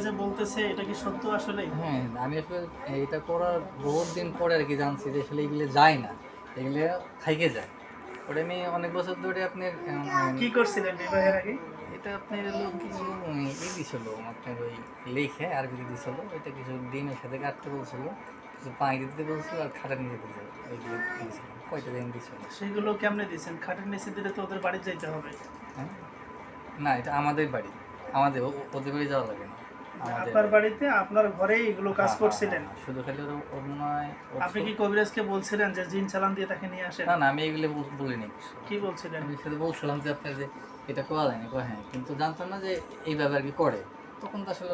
যে বলতেছে এটা কি সত্য আসলে? হ্যাঁ আমি আসলে এটা করার বহুত দিন পরে আর কি জানছি যে আসলে এগুলো যায় না এগুলো থাইকে যায়। ওটা আমি অনেক বছর ধরে কি করছিলেন বিবাহের আগে? এটা আপনার হলো কিছু ই দিছিল আপনার ওই লেখে দিছিল এটা কিছু ডিমের সাথে কাটতে বলছিল কিছু পানি দিতে বলছিল আর খাটা নিয়ে দিতে ওইগুলো দিয়েছিল কয়টা দিন দিছিল। সেগুলো কেমনে দিয়েছেন? খাটের নিচে দিলে তো ওদের বাড়ি যাইতে হবে। হ্যাঁ? না এটা আমাদের বাড়ি আমাদের ওদের বাড়ি যাওয়া লাগে না। আপনার বাড়িতে আপনার ঘরে এগুলো কাজ হ্যাঁ, করছিলেন? হ্যাঁ, শুধু খালি হয় ওর আপনি কি কবিরাজকে বলছিলেন যে জিন চালান দিয়ে তাকে নিয়ে আসেন? না না আমি এগুলো বল- বলিনি। কি বলছিলেন? আমি শুধু বলছিলাম যে আপনার যে এটা কোয়া যায় না কয় হ্যাঁ কিন্তু জানতাম না যে এইভাবে আর কি করে। তখন তো আসলে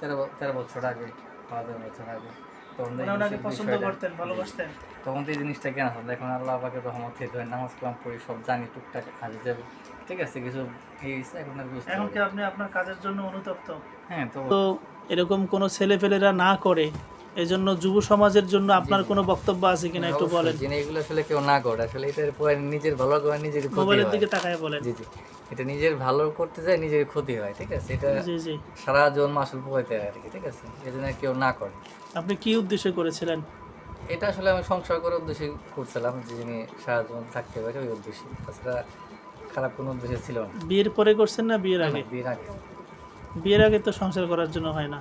তেরো তেরো বছর আগে বারো তেরো বছর আগে। তখন তো এই ওনাকে পছন্দ করতেন ভালোবাসতেন। তখন তো এই জিনিসটা কেন আসলে এখন আল্লাহ পাকে রহমত থেকে ধরে নামাজ কালাম পড়ি সব জানি টুকটাক হাজি যাবে। ঠিক আছে কিছু হয়েছে, এখন আর বুঝতে এখন কি আপনি আপনার কাজের জন্য অনুতপ্ত? হ্যাঁ তো এরকম কোনো ছেলেপেলেরা না করে এজন্য যুব সমাজের জন্য আপনার কোনো বক্তব্য আছে কিনা একটু বলেন? যিনি এগুলো আসলে কেউ না করে আসলে এটার পরে নিজের ভালো করে নিজের মোবাইলের দিকে তাকায় বলেন। জি জি। এটা নিজের ভালো করতে যায় নিজের ক্ষতি হয় ঠিক আছে? এটা সারা জীবন মাসুল পোহাইতে হয় আর কি ঠিক আছে? এই জন্য কেউ না করে। আপনি কি উদ্দেশ্যে করেছিলেন? এটা আসলে আমি সংসার করার উদ্দেশ্যে করছিলাম যে যিনি সারা জীবন থাকতে পারে ওই উদ্দেশ্যে। তাছাড়া খারাপ কোনো উদ্দেশ্য ছিল না। বিয়ের পরে করছেন না বিয়ের আগে? বিয়ের আগে। বিয়ের আগে তো সংসার করার জন্য হয় না।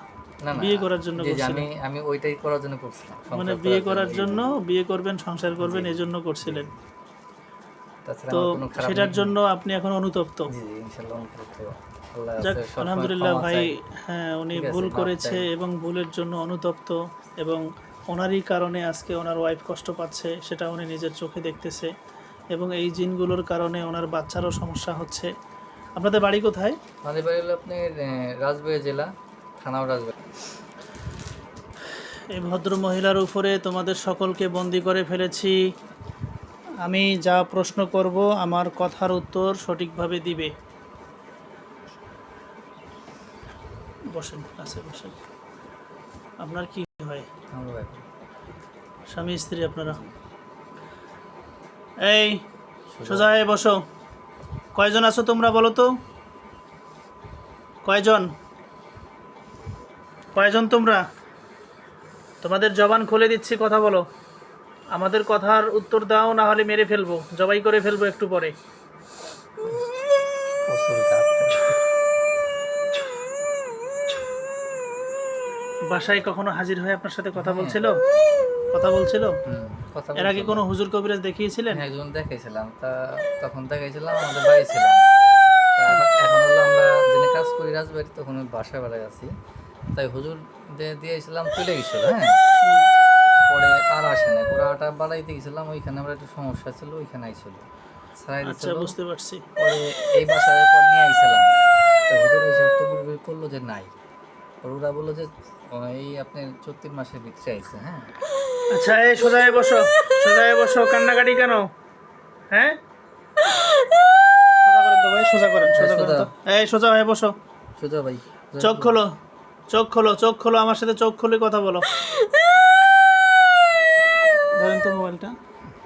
বিয়ে করার জন্য আমি আমি ওইটাই করার জন্য করছিলাম মানে বিয়ে করার জন্য। বিয়ে করবেন সংসার করবেন এই জন্য করছিলেন? তো সেটার জন্য আপনি এখন অনুতপ্ত। যাক আলহামদুলিল্লাহ ভাই হ্যাঁ উনি ভুল করেছে এবং ভুলের জন্য অনুতপ্ত এবং ওনারই কারণে আজকে ওনার ওয়াইফ কষ্ট পাচ্ছে সেটা উনি নিজের চোখে দেখতেছে এবং এই জিনগুলোর কারণে ওনার বাচ্চারও সমস্যা হচ্ছে। আপনাদের বাড়ি কোথায়? আমাদের বাড়ি হলো আপনার রাজবাড়ী জেলা থানাও রাজবাড়ী। এই ভদ্র মহিলার উপরে তোমাদের সকলকে বন্দি করে ফেলেছি। আমি যা প্রশ্ন করব আমার কথার উত্তর সঠিকভাবে দিবে। বসেন কাছে বসেন। আপনার কি হয়? স্বামী স্ত্রী আপনারা? এই সোজা হয়ে বসো। কয়জন আছো তোমরা বলো তো? কয়জন? কয়জন তোমরা? তোমাদের জবান খুলে দিচ্ছি কথা বলো। আমাদের কথার উত্তর দাও না হলে মেরে ফেলব। জবাই করে ফেলব একটু পরে। বাসায় কখনো হাজির হয়ে আপনার সাথে কথা বলছিল? কথা বলছিল? এর আগে কোনো হুজুর কবিরাজ দেখিয়েছিলেন? একজন দেখাইছিলাম। তা তখন দেখাইছিলাম আমাদের বাড়ি ছিলাম এখন- হলো আমরা যিনি কাজ করি রাজবাড়ি তখন বাসায় বেড়ায় আছি। তাই হুজুর দিয়ে দিয়েছিলাম চলে গেছিল হ্যাঁ? পরে আর আসে না পুরো আটা বাড়াইতে গেছিলাম ওইখানে আমরা একটু সমস্যা ছিল ওইখানে আইছিল। আচ্ছা বুঝতে পারছি। পরে এই বাসায় পর নিয়ে আইছিলাম। তো হুজুর এই সব তো করল যে নাই। ওরা বলল যে এই আপনার চৈত্র মাসের ভিতরে আইছে হ্যাঁ? আচ্ছা এই সোজা হয়ে বসো সোজা হয়ে বসো কান্নাকাটি কেন? হ্যাঁ? সোজা করেন তো ভাই সোজা করেন সোজা করেন তো। এই সোজা হয়ে বসো। সোজা ভাই চোখ খোলো চোখ খোলো চোখ খোলো আমার সাথে চোখ খুলে কথা বলো। ধরেন তো মোবাইলটা।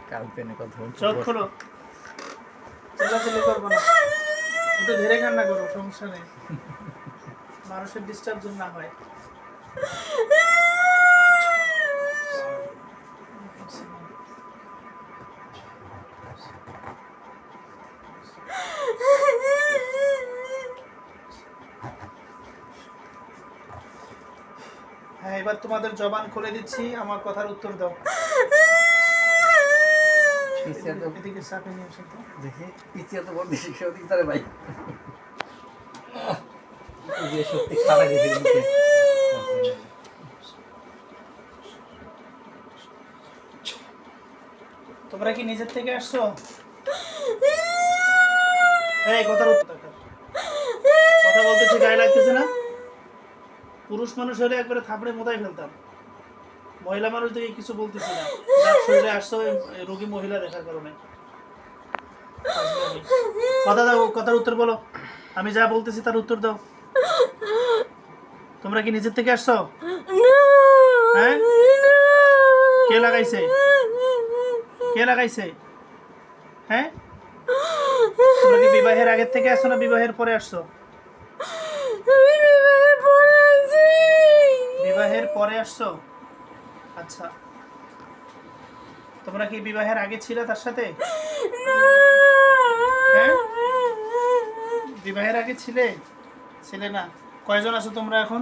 কাল পেনে কথা বলছি। চোখ খোলো। চিল্লাচিল্লি করব না। একটু ধীরে কান্না করো সমস্যা নেই। মানুষের ডিস্টার্ব যেন না হয়। হ্যাঁ এবার তোমাদের জবান খুলে দিচ্ছি আমার কথার উত্তর দাও। পিছিয়ে তো এদিকে চাপে নিয়ে এসো তো। দেখি পিছিয়ে তো বড় বেশি কেউ দিতে পারে ভাই সত্যি খারাপ তোমরা কি নিজের থেকে আসছো? এই কথার উত্তর দাও। কথা বলতেছি গায়ে লাগতেছে না। পুরুষ মানুষ হলে একবারে থাপড়ে মোতায় ফেলতাম। মহিলা মানুষ দেখে কিছু বলতেছি না। শরীরে আসছো রোগী মহিলা দেখার কারণে। কথা দাও কথার উত্তর বলো। আমি যা বলতেছি তার উত্তর দাও। তোমরা কি নিজের থেকে আসছো? হ্যাঁ? কে লাগাইছে? কে লাগাইছে? হ্যাঁ? তোমরা কি বিবাহের আগের থেকে আসছো না বিবাহের পরে আসছো? বিবাহের পরে আসছো? আচ্ছা। তোমরা কি বিবাহের আগে ছিল তার সাথে? হ্যাঁ? বিবাহের আগে ছিলে? ছিলে না। কয়জন আছো তোমরা এখন?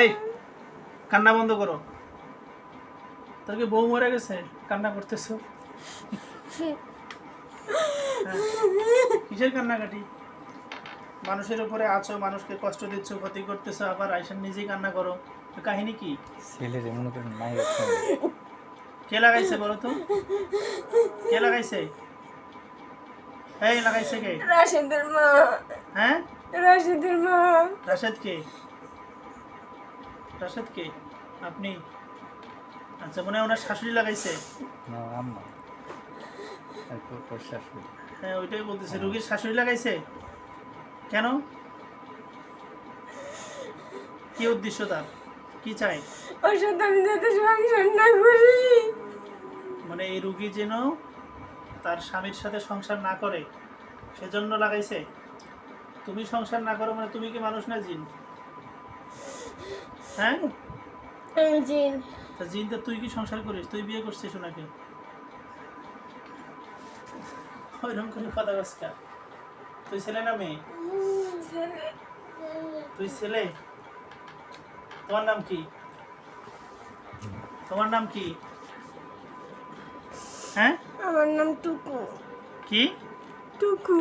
এই কান্না বন্ধ করো। তোর কি বউ মরে গেছে? কান্না করতেছো? হ্যাঁ। কিসের কান্নাকাটি? মানুষের উপরে আছো মানুষকে কষ্ট দিচ্ছ ক্ষতি করতেছো আবার আইসান নিজেই কান্না করো। তো কাহিনী কি? ছেলের মনে করেন নাই কে লাগাইছে বলো তো? কে লাগাইছে? এই লাগাইছে কে? রাশেদের মা। হ্যাঁ? রাশেদের মা। রাশেদ কে? রাশেদ কে? আপনি? আচ্ছা মনে হয় ওনার শাশুড়ি লাগাইছে। না আম্মা। তারপর শাশুড়ি। হ্যাঁ ওইটাই বলতেছে। রুগীর শাশুড়ি লাগাইছে? কেন? কি উদ্দেশ্য তার? কি চাই? ওর সাথে আমি যাতে সংসার না করি। মানে এই রুগী যেন তার স্বামীর সাথে সংসার না করে সেজন্য লাগাইছে? তুমি সংসার না করো মানে তুমি কি মানুষ না জিন? হ্যাঁ? জিন। তা জিন তো তুই কি সংসার করিস? তুই বিয়ে করছিস ওনাকে? ওইরকম করে কথা বাসকা তুই ছেলে না মেয়ে? তুই ছেলে? তোমার নাম কি? তোমার নাম কি? হ্যাঁ? আমার নাম টুকু। কি? টুকু।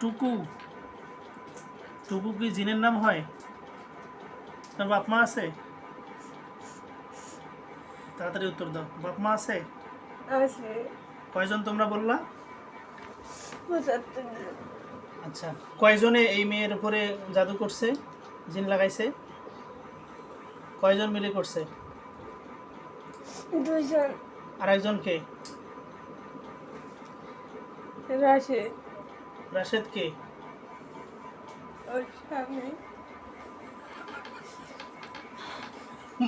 টুকু। টুকু কি জিনের নাম হয়? তোমার বাপ মা আছে? তাড়াতাড়ি উত্তর দাও। বাপ মা আছে? আছে। কয়জন তোমরা বললা? পঁচাত্তর। আচ্ছা কয়জনে এই মেয়ের উপরে জাদু করছে জিন লাগাইছে? কয়জন মিলে করছে? দুজন আর একজনকে রাশেদ। রাশেদ কে? ওর স্বামী।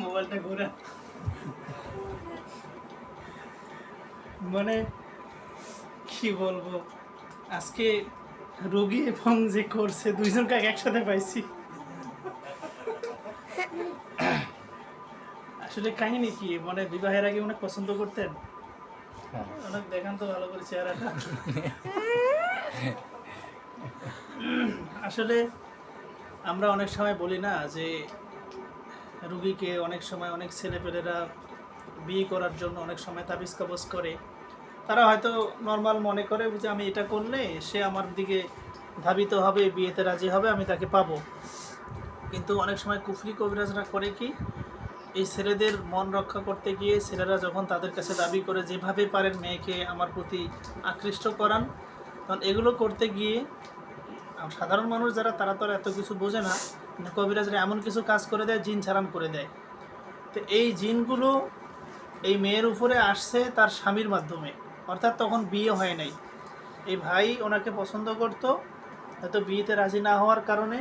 মোবাইলটা ঘুরে। মানে কি বলব? আজকে রোগী এবং যে করছে দুইজনকে একসাথে পাইছি। আসলে কাহিনী কি? মানে বিবাহের আগে অনেক পছন্দ করতেন? হ্যাঁ। অনেক দেখান তো ভালো করে চেহারাটা। আসলে আমরা অনেক সময় বলি না যে রুগীকে অনেক সময় অনেক ছেলেপেলেরা বিয়ে করার জন্য অনেক সময় তাবিজ কবজ করে। তারা হয়তো নর্মাল মনে করে যে আমি এটা করলে সে আমার দিকে ধাবিত হবে, বিয়েতে রাজি হবে, আমি তাকে পাবো। কিন্তু অনেক সময় কুফরি কবিরাজরা করে কি, এই ছেলেদের মন রক্ষা করতে গিয়ে ছেলেরা যখন তাদের কাছে দাবি করে যেভাবে পারেন মেয়েকে আমার প্রতি আকৃষ্ট করান, তখন এগুলো করতে গিয়ে সাধারণ মানুষ যারা, তারা তো আর এত কিছু বোঝে না কবিরাজরা এমন কিছু কাজ করে দেয়, জিন ছাড়ান করে দেয়। তো এই জিনগুলো এই মেয়ের উপরে আসছে তার স্বামীর মাধ্যমে। অর্থাৎ তখন বিয়ে হয় নাই। এই ভাই ওনাকে পছন্দ করতো হয়তো বিয়েতে রাজি না হওয়ার কারণে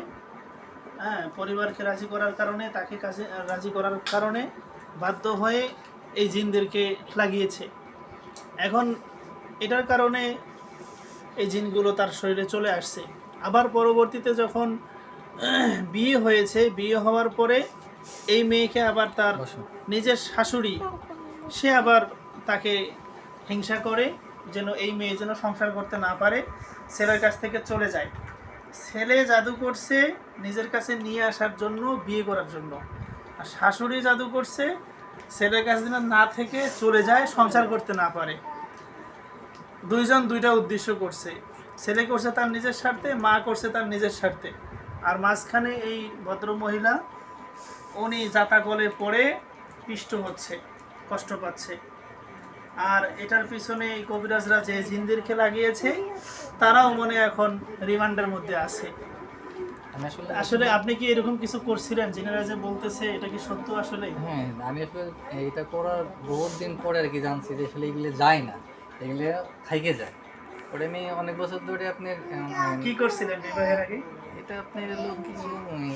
হ্যাঁ পরিবারকে রাজি করার কারণে তাকে কাছে রাজি করার কারণে বাধ্য হয়ে এই জিনদেরকে লাগিয়েছে। এখন এটার কারণে এই জিনগুলো তার শরীরে চলে আসছে। আবার পরবর্তীতে যখন বিয়ে হয়েছে বিয়ে হওয়ার পরে এই মেয়েকে আবার তার নিজের শাশুড়ি সে আবার তাকে হিংসা করে যেন এই মেয়ে যেন সংসার করতে না পারে, ছেলের কাছ থেকে চলে যায়। ছেলে জাদু করছে নিজের কাছে নিয়ে আসার জন্য, বিয়ে করার জন্য। আর শাশুড়ি জাদু করছে ছেলের কাছে যেন না থেকে চলে যায়, সংসার করতে না পারে। দুইজন দুইটা উদ্দেশ্য করছে। ছেলে করছে তার নিজের স্বার্থে, মা করছে তার নিজের স্বার্থে। আর মাঝখানে এই ভদ্র মহিলা উনি জাতাকলে পড়ে, পিষ্ট হচ্ছে, কষ্ট পাচ্ছে। আর এটার পিছনে এই কবিরাজরা যে জিন্দিরকে লাগিয়েছে তারাও মনে এখন রিমান্ডের মধ্যে আছে। আসলে আপনি কি এরকম কিছু করছিলেন জিনেরা যে বলতেছে এটা কি সত্য আসলে? হ্যাঁ আমি আসলে এটা করার বহুত দিন পরে আর কি জানছি যে আসলে এগুলো যায় না এগুলো থাইকে যায়। পরে আমি অনেক বছর ধরে আপনার উম, কি করছিলেন বিবাহের আগে? এটা আপনার হলো কিছু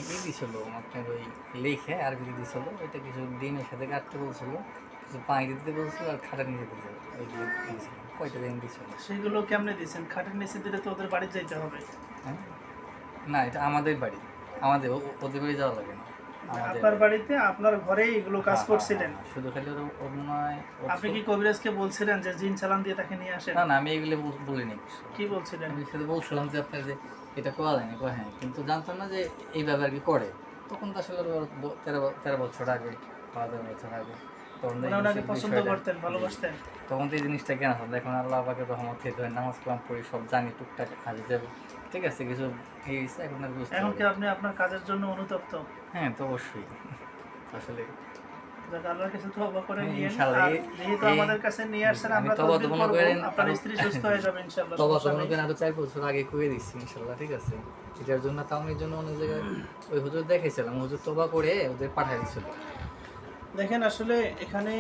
ই দিছিল আপনার ওই লেখে আরবি দিছিল এটা কিছু ডিমের সাথে কাটতে বলছিল। দিতে বলছিল আর ওইগুলো দিয়েছিল কয়টা দিন সেগুলো কেমনে দিয়েছেন? খাটের নিচে দিলে তো ওদের বাড়ি যাইতে হবে। হ্যাঁ? না এটা আমাদের বাড়ি। আমাদের ওদের বাড়ি যাওয়া লাগে না। আপনার বাড়িতে আপনার ঘরেই এগুলো কাজ করছিলেন? শুধু খালি ওর আপনি কি কবিরাজকে বলছিলেন যে জিন চালান দিয়ে তাকে নিয়ে আসেন? না না আমি এগুলো বলিনি। কি বলছিলেন? আমি শুধু বলছিলাম যে আপনার যে এটা করা যায় না হ্যাঁ কিন্তু জানতাম না যে এইভাবে আর কি করে। তখন তো আসলে তেরো তেরো বছর আগে বা তেরো বছর আগে। তখন ওনাকে পছন্দ করতেন ভালোবাসতেন। তখন তো এই জিনিসটা কেন আসলে এখন আল্লাহ পাকে রহমত খেতে হয় নামাজ কালাম পড়ি সব জানি টুকটাক হাজি যাবে ঠিক আছে কিছু এখন আর বুঝতে এখন কি আপনি আপনার কাজের জন্য অনুতপ্ত? হ্যাঁ তো অবশ্যই। আসলে যাক আল্লাহর কাছে তওবা করে হ্যাঁ, যেহেতু আমাদের কাছে নিয়ে আসছেন আমরা তওবা তদবির তো করব করেন আপনার স্ত্রী সুস্থ হয়ে যাবে ইনশাআল্লাহ তবা সমস্যা তোমার আরও চার বছর আগে ঠিক আছে। এটার জন্য জন্য অনেক জায়গায় ওই হুজুর দেখেছিলাম হুজুর তবা করে ওদের পাঠাই দিচ্ছিল দেখেন আসলে এখানে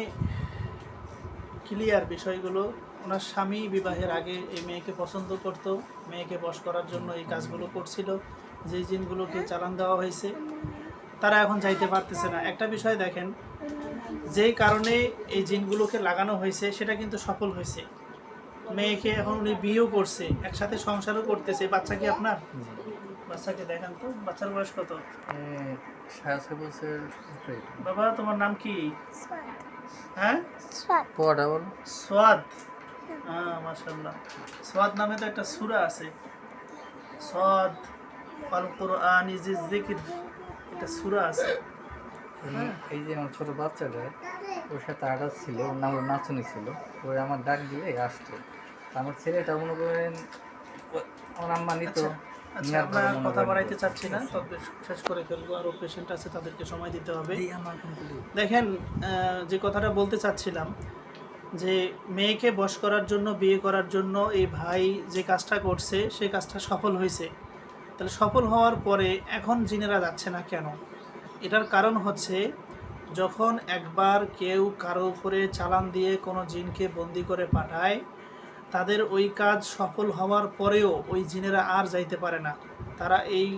ক্লিয়ার বিষয়গুলো। ওনার স্বামী বিবাহের আগে এই মেয়েকে পছন্দ করত, মেয়েকে বশ করার জন্য এই কাজগুলো করছিল যে জিনগুলোকে চালান দেওয়া হয়েছে। তারা এখন যাইতে পারতেছে না। একটা বিষয় দেখেন, যেই কারণে এই জিনগুলোকে লাগানো হয়েছে, সেটা কিন্তু সফল হয়েছে। মেয়েকে এখন উনি বিয়েও করছে, একসাথে সংসারও করতেছে। বাচ্চা কি আপনার? বাচ্চাকে দেখেন তো বাচ্চার বয়স কত? সাড়ে ছয় বছর বাবা তোমার নাম কি? হ্যাঁ? পড়া বল। সোয়াদ হ্যাঁ মাশাল্লাহ সোয়াদ নামে তো একটা সূরা আছে। সোয়াদ আল কোরআন ইজ জিকির একটা সূরা আছে। এই যে আমার ছোট বাচ্চাটা ওর সাথে আটাচ ছিল ওর নাম ওর নাচুনি ছিল। ওই আমার ডাক দিয়ে আসতো। আমার ছেলেটা মনে করেন আমার আম্মা নিত। আচ্ছা আমরা কথা বাড়াইতে চাচ্ছি না তবে শেষ করে ফেলব। আরও পেশেন্ট আছে তাদেরকে সময় দিতে হবে। দেখেন যে কথাটা বলতে চাচ্ছিলাম যে মেয়েকে বশ করার জন্য বিয়ে করার জন্য এই ভাই যে কাজটা করছে সেই কাজটা সফল হয়েছে। তাহলে সফল হওয়ার পরে এখন জিনেরা যাচ্ছে না কেন? এটার কারণ হচ্ছে যখন একবার কেউ কারও উপরে চালান দিয়ে কোনো জিনকে বন্দি করে পাঠায় তাদের ওই কাজ সফল হওয়ার পরেও ওই জিনেরা আর যাইতে পারে না। তারা এই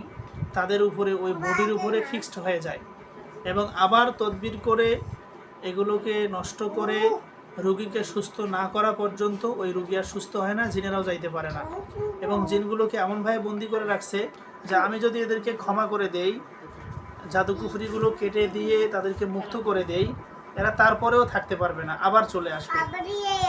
তাদের উপরে, ওই বডির উপরে ফিক্সড হয়ে যায় এবং আবার তদবির করে এগুলোকে নষ্ট করে রুগীকে সুস্থ না করা পর্যন্ত ওই রুগী আর সুস্থ হয় না, জিনেরাও যাইতে পারে না। এবং জিনগুলোকে এমনভাবে বন্দি করে রাখছে যে আমি যদি এদেরকে ক্ষমা করে দেই, জাদুকুফরিগুলো কেটে দিয়ে তাদেরকে মুক্ত করে দেই এরা তারপরেও থাকতে পারবে না আবার চলে আসবে।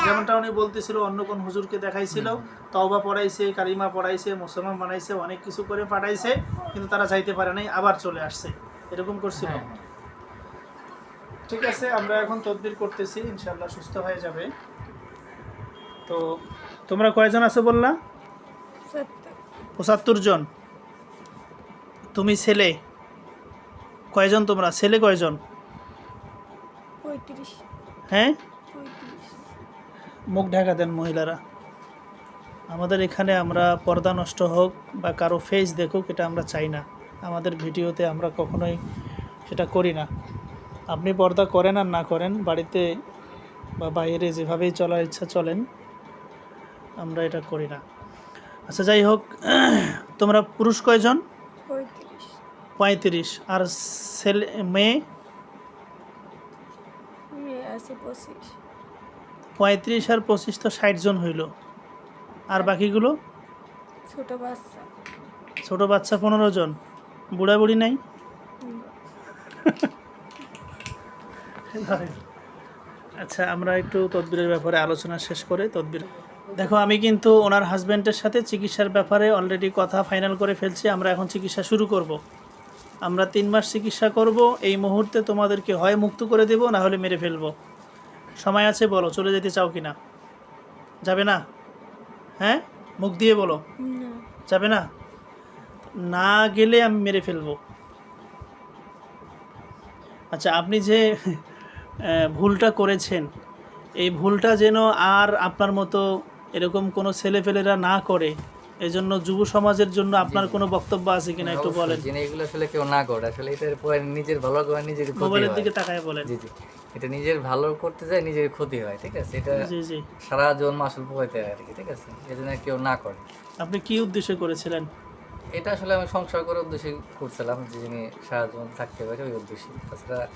যেমনটা উনি বলতেছিল অন্য কোন হুজুরকে দেখাইছিল তওবা পড়াইছে কালিমা পড়াইছে মুসলমান বানাইছে অনেক কিছু করে পাঠাইছে কিন্তু তারা যাইতে পারে নাই আবার চলে আসছে। এরকম করছিল। হ্যাঁ, ঠিক আছে আমরা এখন তদবির করতেছি ইনশাল্লাহ সুস্থ হয়ে যাবে। তো তোমরা কয়জন আছো বললা? পঁচাত্তর জন। তুমি ছেলে। কয়জন তোমরা? ছেলে কয়জন? হ্যাঁ? মুখ ঢাকা দেন মহিলারা। আমাদের এখানে আমরা পর্দা নষ্ট হোক বা কারও ফেস দেখুক এটা আমরা চাই না। আমাদের ভিডিওতে আমরা কখনোই সেটা করি না। আপনি পর্দা করেন আর না করেন বাড়িতে বা বাইরে যেভাবেই চলার ইচ্ছা চলেন আমরা এটা করি না। আচ্ছা যাই হোক তোমরা পুরুষ কয়জন? পঁয়ত্রিশ। আর ছেলে মেয়ে? পঁয়ত্রিশ আর পঁচিশ তো ষাট জন হইল। আর বাকিগুলো? ছোট বাচ্চা। ছোট বাচ্চা পনেরো জন। বুড়া বুড়ি নাই? আচ্ছা আমরা একটু তদবিরের ব্যাপারে আলোচনা শেষ করে তদবির দেখো আমি কিন্তু ওনার হাজব্যান্ডের সাথে চিকিৎসার ব্যাপারে অলরেডি কথা ফাইনাল করে ফেলছি আমরা এখন চিকিৎসা শুরু করব। আমরা তিন মাস চিকিৎসা করব এই মুহূর্তে তোমাদেরকে হয় মুক্ত করে দেব না হলে মেরে ফেলব। সময় আছে বলো চলে যেতে চাও কি না যাবে না? হ্যাঁ? মুখ দিয়ে বলো। যাবে না? না গেলে আমি মেরে ফেলব। আচ্ছা আপনি যে ভুলটা করেছেন এই ভুলটা যেন আর আপনার মতো এরকম কোনো ছেলেপেলেরা না করে এজন্য যুব সমাজের জন্য আপনার কোনো বক্তব্য আছে কিনা একটু বলেন। এগুলো আসলে কেউ না করে আসলে এটার পরে নিজের ভালো করে নিজের মোবাইলের। দিকে তাকায় বলেন। জি জি। এটা নিজের ভালো করতে যায় নিজের ক্ষতি হয় ঠিক আছে? এটা জি জি। সারা জীবন মাসুল পোহাইতে হয় আর কি ঠিক আছে? এই জন্য কেউ না করে। আপনি কি উদ্দেশ্যে করেছিলেন? এটা আসলে আমি সংসার করার উদ্দেশ্যে করছিলাম যে যিনি সারা জীবন থাকতে পারে ওই উদ্দেশ্যে। তাছাড়া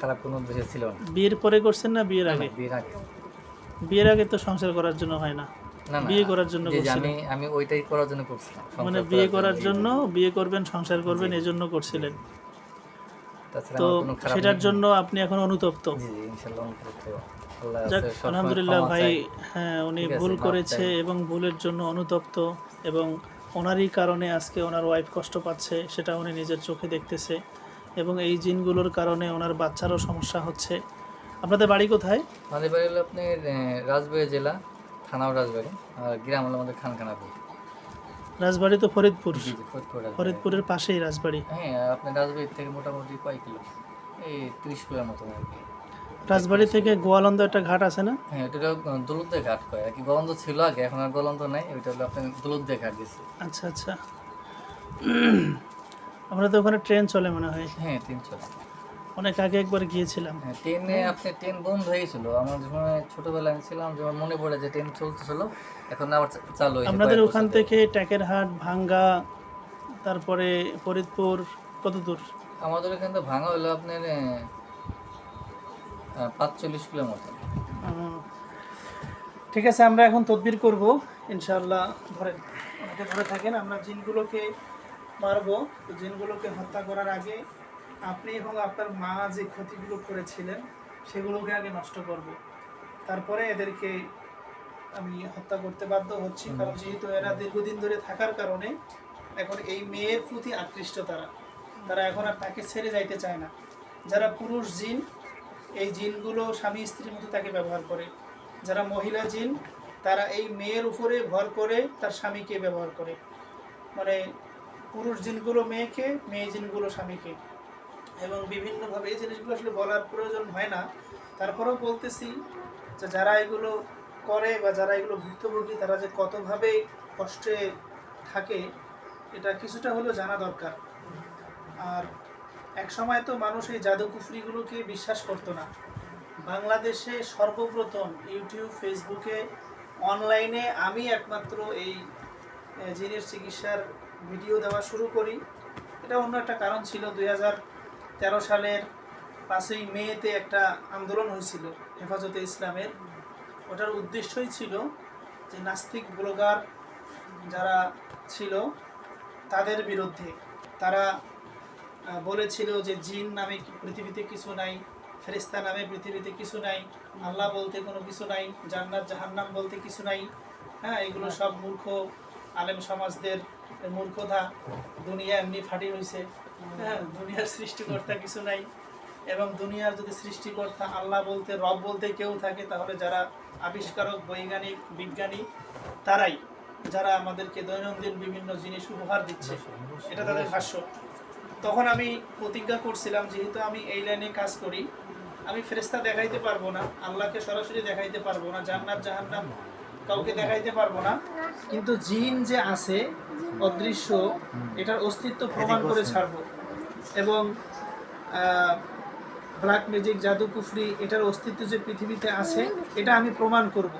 খারাপ কোনো উদ্দেশ্য ছিল না। বিয়ের পরে করছেন না বিয়ের আগে? বিয়ের আগে। বিয়ের আগে তো সংসার করার জন্য হয় না। বিয়ে করার জন্য আমি আমি ওইটাই করার জন্য করছিলাম মানে বিয়ে করার জন্য। বিয়ে করবেন সংসার করবেন এজন্য করছিলেন। তো সেটার জন্য আপনি এখন অনুতপ্ত? যাক আলহামদুলিল্লাহ ভাই হ্যাঁ উনি ভুল করেছে এবং ভুলের জন্য অনুতপ্ত এবং ওনারই কারণে আজকে ওনার ওয়াইফ কষ্ট পাচ্ছে সেটা উনি নিজের চোখে দেখতেছে এবং এই জিনগুলোর কারণে ওনার বাচ্চারও সমস্যা হচ্ছে। আপনাদের বাড়ি কোথায়? আমাদের বাড়ি হলো আপনার জেলা থানাও রাজবাড়ি আর গ্রাম হলো আমাদের খানখানাপুর। রাজবাড়ি তো ফরিদপুর। ফরিদপুরের পাশেই রাজবাড়ি। হ্যাঁ আপনার রাজবাড়ি থেকে মোটামুটি কয় কিলো? এই তিরিশ কিলোর মতো আর কি। রাজবাড়ি থেকে গোয়ালন্দ একটা ঘাট আছে না? হ্যাঁ ওটা দলুদ্দে ঘাট কয়। আর কি গলন্দ ছিল আগে এখন আর গলন্দ নাই ওইটা হলো আপনার দলুদ্দে ঘাট গেছে। আচ্ছা আচ্ছা। আমরা তো ওখানে ট্রেন চলে মনে হয়। হ্যাঁ তিনশো অনেক আগে একবার গিয়েছিলাম। হ্যাঁ ট্রেনে আপনি ট্রেন বন্ধ হয়ে গেছিল আমার যখন ছোটবেলায় আমি ছিলাম যখন মনে পড়ে যে ট্রেন চলতেছিল। এখন আবার চালু হয়েছে আপনাদের ওখান থেকে ট্যাকেরহাট ভাঙ্গা তারপরে ফরিদপুর কত দূর? আমাদের এখান থেকে ভাঙা হলো আপনার পাঁচচল্লিশ কিলোর মতো ঠিক আছে আমরা এখন তদবির করব। ইনশাআল্লাহ ধরেন আমাকে ধরে থাকেন আমরা জিনগুলোকে মারবো। জিনগুলোকে হত্যা করার আগে আপনি এবং আপনার মা যে ক্ষতিগুলো করেছিলেন সেগুলোকে আগে নষ্ট করব। তারপরে এদেরকে আমি হত্যা করতে বাধ্য হচ্ছি। কারণ যেহেতু এরা দীর্ঘদিন ধরে থাকার কারণে এখন এই মেয়ের প্রতি আকৃষ্ট তারা। তারা এখন আর তাকে ছেড়ে যাইতে চায় না। যারা পুরুষ জিন এই জিনগুলো স্বামী স্ত্রীর মতো তাকে ব্যবহার করে। যারা মহিলা জিন তারা এই মেয়ের উপরে ভর করে তার স্বামীকে ব্যবহার করে। মানে পুরুষ জিনগুলো মেয়েকে মেয়ে জিনগুলো স্বামীকে। এবং বিভিন্নভাবে এই জিনিসগুলো আসলে বলার প্রয়োজন হয় না। তারপরেও বলতেছি যে যারা এগুলো করে বা যারা এগুলো ভুক্তভোগী, তারা যে কতভাবে কষ্টে থাকে, এটা কিছুটা হলেও জানা দরকার। আর এক সময় তো মানুষ এই জাদু কুফরিগুলোকে বিশ্বাস করতো না। বাংলাদেশে সর্বপ্রথম ইউটিউব, ফেসবুকে, অনলাইনে আমি একমাত্র এই জিনের চিকিৎসার ভিডিও দেওয়া শুরু করি। এটা অন্য একটা কারণ ছিল। দু হাজার তেরো সালের পাঁচই মেতে একটা আন্দোলন হয়েছিল হেফাজতে ইসলামের। ওটার উদ্দেশ্যই ছিল যে নাস্তিক ব্লগার যারা ছিল তাদের বিরুদ্ধে। তারা বলেছিল যে জিন নামে পৃথিবীতে কিছু নাই ফেরিস্তা নামে পৃথিবীতে কিছু নাই, আল্লাহ বলতে কোনো কিছু নাই, জান্নাত, জাহান্নাম বলতে কিছু নাই। হ্যাঁ এগুলো সব মূর্খ আলেম সমাজদের মূর্খতা। দুনিয়া এমনি ফাটি হয়েছে হ্যাঁ দুনিয়ার সৃষ্টিকর্তা কিছু নাই। এবং দুনিয়ার যদি সৃষ্টিকর্তা আল্লাহ বলতে, রব বলতে কেউ থাকে, তাহলে যারা আবিষ্কারক, বৈজ্ঞানিক, বিজ্ঞানী, তারাই যারা আমাদেরকে দৈনন্দিন বিভিন্ন জিনিস উপহার দিচ্ছে, এটা তাদের ভাষ্য। তখন আমি প্রতিজ্ঞা করছিলাম, যেহেতু আমি এই লাইনে কাজ করি, আমি ফেরেস্তা দেখাইতে পারব না, আল্লাহকে সরাসরি দেখাইতে পারব না, জান্নাত, জাহান্নাম কাউকে দেখাইতে পারব না। কিন্তু জিন যে আছে, অদৃশ্য, এটার অস্তিত্ব প্রমাণ করে ছাড়বো। এবং ব্ল্যাক ম্যাজিক জাদু কুফরি এটার অস্তিত্ব যে পৃথিবীতে আছে এটা আমি প্রমাণ করব।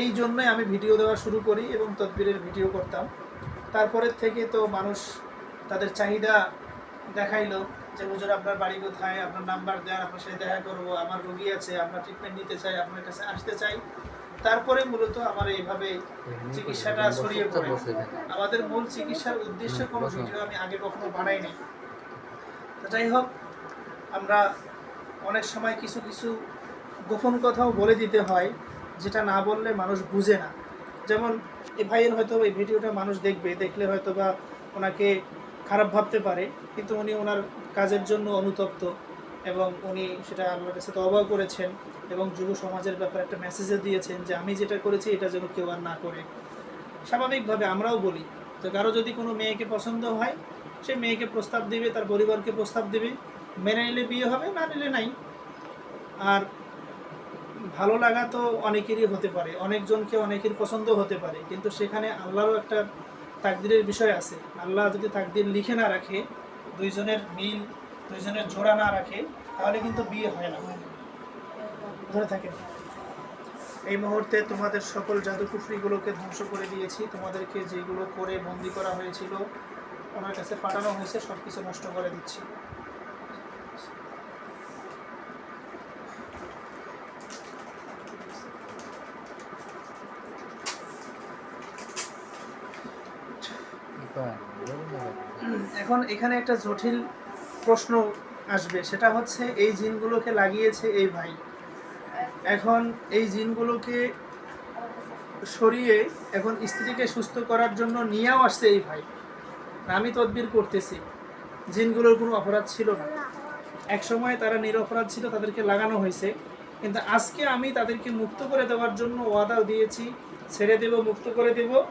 এই জন্যই আমি ভিডিও দেওয়া শুরু করি এবং তদবিরের ভিডিও করতাম। তারপরের থেকে তো মানুষ তাদের চাহিদা দেখাইলো যে হুজুর আপনার বাড়ি কোথায়? আপনার নাম্বার দেন আপনার সাথে দেখা করব আমার রোগী আছে আপনার ট্রিটমেন্ট নিতে চাই আপনার কাছে আসতে চাই। তারপরে মূলত আমার এইভাবে চিকিৎসাটা ছড়িয়ে পড়ে। আমাদের মূল চিকিৎসার উদ্দেশ্যে কোনো ভিডিও আমি আগে কখনো বানাই নাই। যাই হোক, আমরা অনেক সময় কিছু কিছু গোপন কথাও বলে দিতে হয়, যেটা না বললে মানুষ বুঝে না। যেমন এই ভাইয়ের হয়তো এই ভিডিওটা মানুষ দেখবে, দেখলে হয়তো বা ওনাকে খারাপ ভাবতে পারে, কিন্তু উনি ওনার কাজের জন্য অনুতপ্ত এবং উনি সেটা আল্লাহর কাছে তবা করেছেন এবং যুব সমাজের ব্যাপারে একটা মেসেজও দিয়েছেন যে, আমি যেটা করেছি এটা যেন কেউ আর না করে। স্বাভাবিকভাবে আমরাও বলি, তো কারও যদি কোনো মেয়েকে পছন্দ হয় সে মেয়েকে প্রস্তাব দিবে, তার পরিবারকে প্রস্তাব দিবে। মেনে নিলে বিয়ে হবে, না নিলে নাই। আর ভালো লাগা তো অনেকেরই হতে পারে, অনেকজনকে অনেকের পছন্দ হতে পারে, কিন্তু সেখানে আল্লাহরও একটা তাকদিরের বিষয় আছে। আল্লাহ যদি তাকদির লিখে না রাখে, দুইজনের মিল, দুইজনের জোড়া না রাখে, তাহলে কিন্তু বিয়ে হয় না। ধরে থাকে এই মুহূর্তে তোমাদের সকল জাদুকুফরিগুলোকে ধ্বংস করে দিয়েছি। তোমাদেরকে যেগুলো করে বন্দি করা হয়েছিল ওনার কাছে পাঠানো হয়েছে সব কিছু নষ্ট করে দিচ্ছে। এখন এখানে একটা জটিল প্রশ্ন আসবে, সেটা হচ্ছে এই জিনগুলোকে লাগিয়েছে এই ভাই। এখন এই জিনগুলোকে সরিয়ে এখন স্ত্রীকে সুস্থ করার জন্য নিয়েও আসছে এই ভাই। আমি তদবির করতেছি। জিনগুলোর কোনো অপরাধ ছিল না। এক সময় তারা নিরপরাধ ছিল তাদেরকে লাগানো হয়েছে। কিন্তু আজকে আমি তাদেরকে মুক্ত করে দেওয়ার জন্য ওয়াদাও দিয়েছি ছেড়ে দেব মুক্ত করে দেব।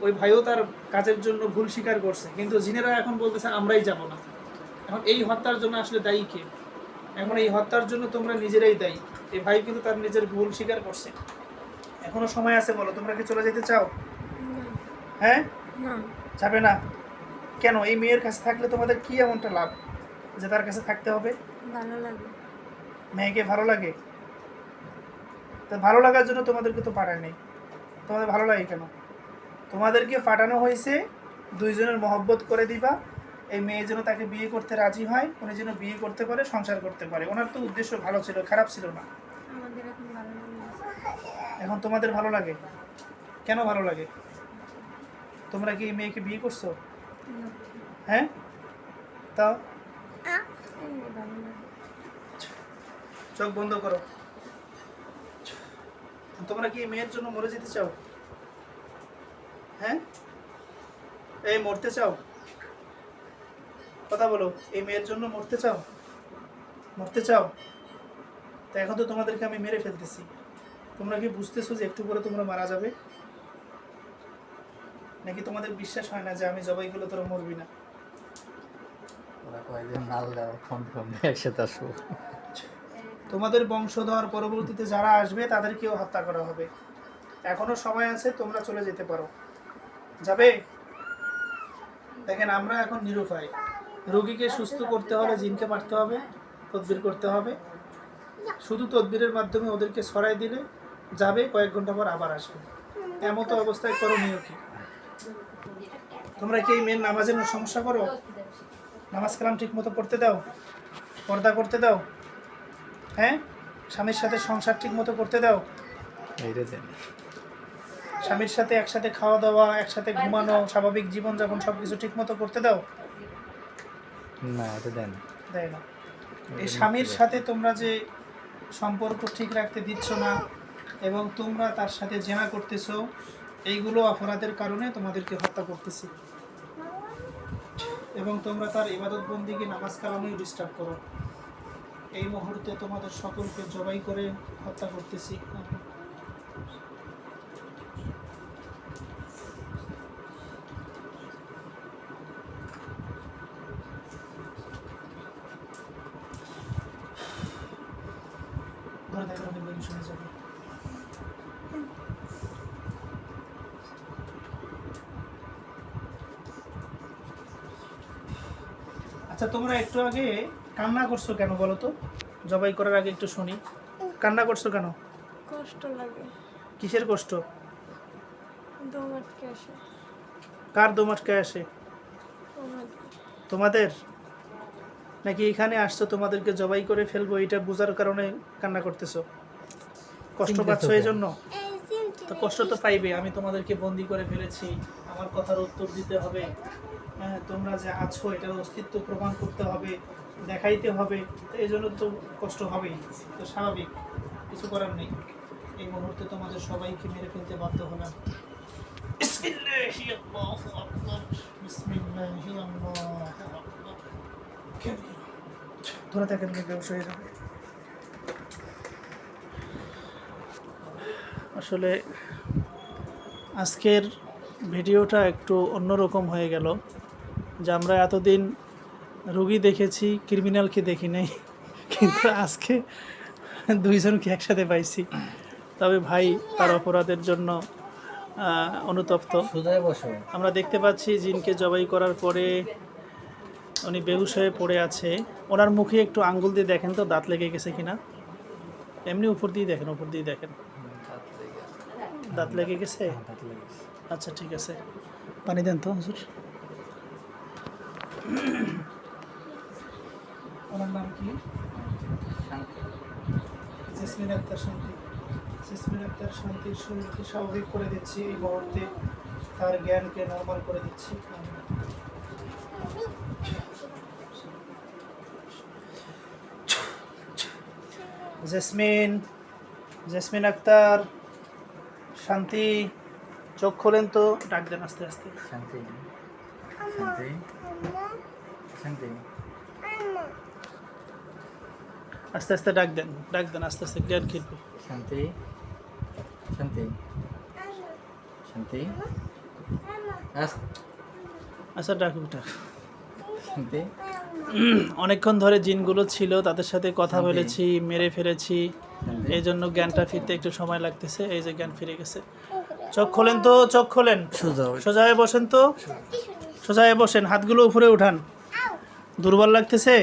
ওই ভাইও তার কাজের জন্য ভুল স্বীকার করছে। কিন্তু জিনেরা এখন বলতেছে আমরাই যাব না। এখন এই হত্যার জন্য আসলে দায়ী কে? এখন এই হত্যার জন্য তোমরা নিজেরাই দায়ী। এই ভাই কিন্তু তার নিজের ভুল স্বীকার করছে। এখনও সময় আছে বলো তোমরা কি চলে যেতে চাও? হ্যাঁ? যাবে না? কেন? এই মেয়ের কাছে থাকলে তোমাদের কি এমনটা লাভ? যে তার কাছে থাকতে হবে? ভালো লাগে। মেয়েকে ভালো লাগে? তা ভালো লাগার জন্য তোমাদেরকে তো পাঠায় নেই। তোমাদের ভালো লাগে কেন? তোমাদেরকে পাঠানো হয়েছে দুইজনের মহব্বত করে দিবা। এই মেয়ে যেন তাকে বিয়ে করতে রাজি হয় উনি যেন বিয়ে করতে পারে সংসার করতে পারে। ওনার তো উদ্দেশ্য ভালো ছিল খারাপ ছিল না। এখন তোমাদের ভালো লাগে? কেন ভালো লাগে? তোমরা কি এই মেয়েকে বিয়ে করছ? হ্যাঁ? তাও? চোখ বন্ধ করো। তোমরা কি মেয়ের জন্য মরে যেতে চাও? হ্যাঁ? এই মরতে চাও? কথা বলো, এই মেয়ের জন্য মরতে চাও? মরতে চাও? তা এখন তো তোমাদেরকে আমি মেরে ফেলতেছি। তোমরা কি বুঝতেছো যে একটু পরে তোমরা মারা যাবে? নাকি তোমাদের বিশ্বাস হয় না যে আমি জবাই করলে তোরা মরবি না? ওরা কয়েকদিন নাল দেওয়া ফোন ফোন একসাথে আসব তোমাদের বংশধর পরবর্তীতে যারা আসবে তাদেরকেও হত্যা করা হবে। এখনও সময় আছে তোমরা চলে যেতে পারো। যাবে? দেখেন আমরা এখন নিরুপায়। রোগীকে সুস্থ করতে হলে জিনকে মারতে হবে তদবির করতে হবে। শুধু তদবিরের মাধ্যমে ওদেরকে সরাই দিলে যাবে কয়েক ঘণ্টা পর আবার আসবে। এমতো অবস্থায় করণীয় কি? তোমরা কি এই মেয়ের নামাজের সমস্যা করো? নামাজ কালাম ঠিক মতো পড়তে দাও? পর্দা করতে দাও? হ্যাঁ? স্বামীর সাথে সংসার ঠিক মতো করতে দাও? দেন। স্বামীর সাথে একসাথে খাওয়া দাওয়া একসাথে ঘুমানো স্বাভাবিক জীবনযাপন সব কিছু ঠিক মতো করতে দাও? না এটা দেন। দেয় না। এই স্বামীর সাথে তোমরা যে সম্পর্ক ঠিক রাখতে দিচ্ছ না এবং তোমরা তার সাথে জেনা করতেছো এইগুলো অপরাধের কারণে তোমাদেরকে হত্যা করতেছি। এবং তোমরা তার ইবাদত বন্দিকে নামাজ কালামেও ডিস্টার্ব করো। এই মুহূর্তে তোমাদের সকলকে জবাই করে হত্যা করতেছি। ধরে দেখো শুনে যাবে। আচ্ছা তোমরা একটু আগে কান্না করছ কেন বলো তো? জবাই করার আগে একটু শুনি। কান্না করছ কেন? কষ্ট লাগে। কিসের কষ্ট? দম আটকে আসে। কার দোমাটকে আসে? তোমাদের। নাকি এখানে আসছো তোমাদেরকে জবাই করে ফেলব এটা বোঝার কারণে কান্না করতেছো? কষ্ট পাচ্ছ এই জন্য তো কষ্ট তো পাইবে আমি তোমাদেরকে বন্দি করে ফেলেছি। আমার কথার উত্তর দিতে হবে। তোমরা যে আছো, এটার অস্তিত্ব প্রমাণ করতে হবে, দেখাইতে হবে এই জন্য তো কষ্ট হবেই, তো স্বাভাবিক, কিছু করার নেই। এই মুহূর্তে তোমাদের সবাইকে মেরে ফেলতে বাধ্য হলাম। ধরে থাকেন বেউস হয়ে যাবে। আসলে আজকের ভিডিওটা একটু অন্যরকম হয়ে গেল। যে আমরা এতদিন রুগী দেখেছি ক্রিমিনালকে দেখি নাই কিন্তু আজকে দুইজনকে একসাথে পাইছি। তবে ভাই তার অপরাধের জন্য অনুতপ্ত। আমরা দেখতে পাচ্ছি জিনকে জবাই করার পরে উনি বেহুশ হয়ে পড়ে আছে। ওনার মুখে একটু আঙ্গুল দিয়ে দেখেন তো দাঁত লেগে গেছে কিনা। এমনি উপর দিয়ে দেখেন উপর দিয়ে দেখেন। দাঁত লেগে গেছে। আচ্ছা ঠিক আছে। পানি দেন তো হুজুর। ওনার নাম কি? জেসমিন আক্তার শান্তি। জেসমিন আক্তার শান্তির শরীরকে স্বাভাবিক করে দিচ্ছি এই মুহূর্তে। তার জ্ঞানকে নর্মাল করে দিচ্ছি। জেসমিন জেসমিন আক্তার, শান্তি, চোখ খোলেন তো, ডাক দেন আস্তে আস্তে। শান্তি। শান্তি। শান্তি আস্তে আস্তে ডাক দেন ডাক দেন আস্তে আস্তে ক্লিয়ার খেলবে শান্তি শান্তি শান্তি আচ্ছা ডাক ডাক শান্তি অনেকক্ষণ ধরে জিনগুলো ছিল তাদের সাথে কথা বলেছি মেরে ফেলেছি। এই জন্য জ্ঞানটা ফিরতে একটু সময় লাগতেছে এই যে জ্ঞান ফিরে গেছে। চোখ খোলেন তো চোখ খোলেন। সোজা সোজা হয়ে বসেন তো। সোজা হয়ে বসেন হাতগুলো উপরে উঠান। দুর্বল লাগতেছে?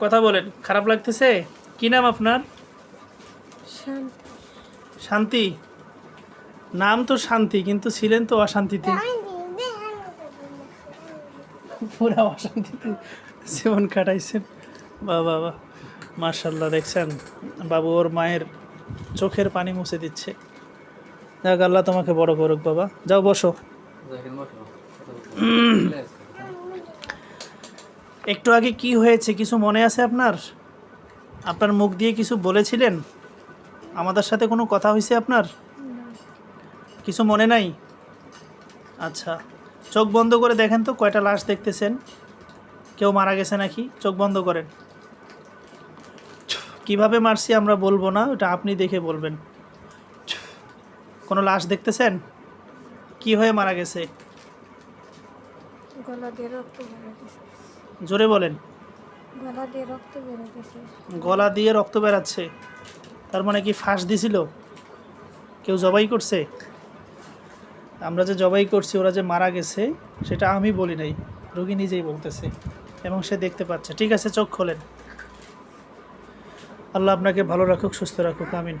কথা বলেন খারাপ লাগতেছে? কি নাম আপনার? শান্তি। শান্তি। নাম তো শান্তি কিন্তু ছিলেন তো অশান্তিতে। পুরা অশান্তিতে জীবন কাটাইছেন। বাহ বাহ বাহ মার্শাল্লাহ দেখছেন? বাবু ওর মায়ের চোখের পানি মুছে দিচ্ছে। যাক আল্লাহ তোমাকে বড় করুক বাবা। যাও বসো। বসো। একটু আগে কি হয়েছে? কিছু মনে আছে আপনার? আপনার মুখ দিয়ে কিছু বলেছিলেন? আমাদের সাথে কোনো কথা হয়েছে আপনার? কিছু মনে নাই? আচ্ছা চোখ বন্ধ করে দেখেন তো, কয়টা লাশ দেখতেছেন? কেউ মারা গেছে নাকি? চোখ বন্ধ করেন। কীভাবে মারছি আমরা বলব না, ওটা আপনি দেখে বলবেন। কোনো লাশ দেখতেছেন? কি হয়ে মারা গেছে? গলা দিয়ে রক্ত জোরে বলেন। গলা দিয়ে রক্ত বেরোতেছে। গলা দিয়ে রক্ত বেরাচ্ছে। তার মানে কি ফাঁস দিছিল? কেউ জবাই করছে? আমরা যে জবাই করছি ওরা যে মারা গেছে সেটা আমি বলি নাই। রোগী নিজেই বলতেছে এবং সে দেখতে পাচ্ছে। ঠিক আছে চোখ খোলেন। আল্লাহ আপনাকে ভালো রাখুক সুস্থ রাখুক। আমিন।